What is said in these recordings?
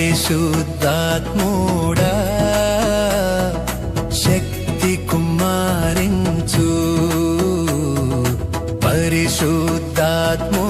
పరిశుద్ధాత్మూడా శక్తి కుమారించు. పరిశుద్ధాత్ముడా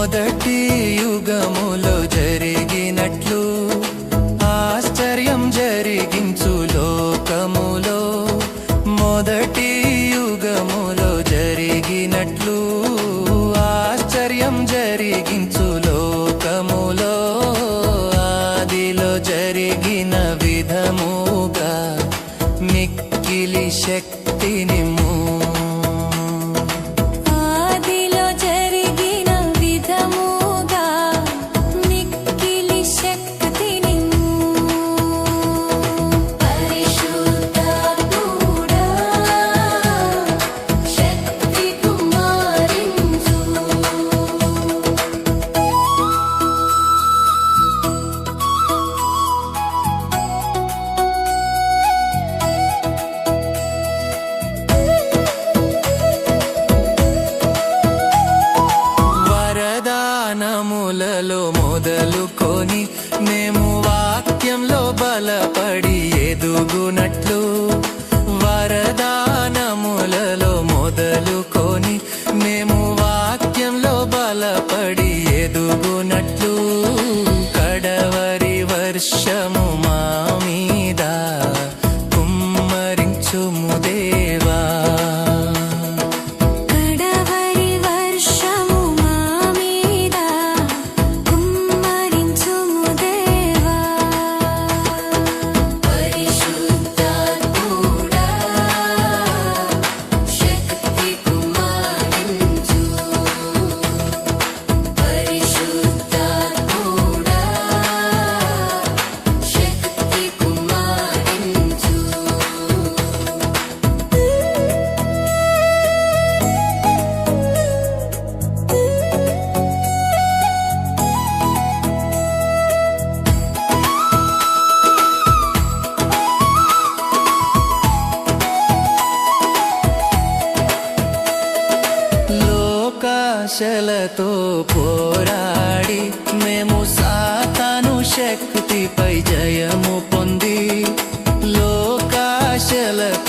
మొదటి యుగములో జరిగినట్లు ఆశ్చర్యం జరిగించు లోకములో. మొదటి యుగములో జరిగినట్లు ఆశ్చర్యం జరిగించు లోకములో. ఆదిలో జరిగిన విధముగా మిక్కిలి శక్తిని పడి ఎదుగునట్లు వరదానములలో మొదలుకొని మేము వాక్యంలో బలపడి ఎదుగునట్లు. కడవరి వర్షము మా దురాశలతో పోరాడి మేము సాతాను శక్తిపై జయము పొంది లోకాశలతో